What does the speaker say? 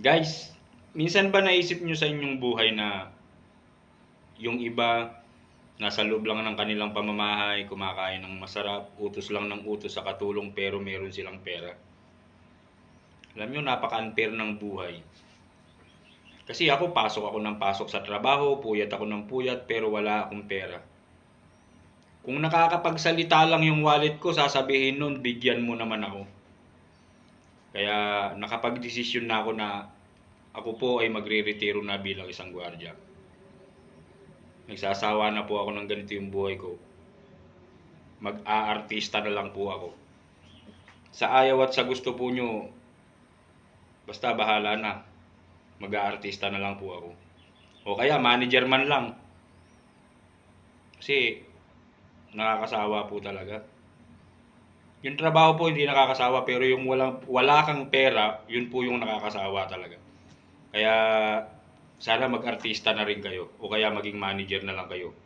Guys, minsan ba naisip nyo sa inyong buhay na yung iba nasa loob lang ng kanilang pamamahay, kumakain ng masarap, utos lang ng utos sa katulong pero meron silang pera. Alam nyo, napaka-unfair ng buhay. Kasi ako, pasok ako ng pasok sa trabaho, puyat ako ng puyat, pero wala akong pera. Kung nakakapagsalita lang yung wallet ko, sasabihin nun, bigyan mo naman ako. Kaya nakapag-desisyon na ako na ako po ay magre-retiro na bilang isang gwardiya. Nagsasawa na po ako ng ganito yung buhay ko. Mag-aartista na lang po ako. Sa ayaw at sa gusto po nyo, basta bahala na. Mag-aartista na lang po ako. O kaya manager man lang. Kasi nakakasawa po talaga. Yung trabaho po hindi nakakasawa pero yung walang wala kang pera, yun po yung nakakasawa talaga. Kaya sana mag-artista na rin kayo o kaya maging manager na lang kayo.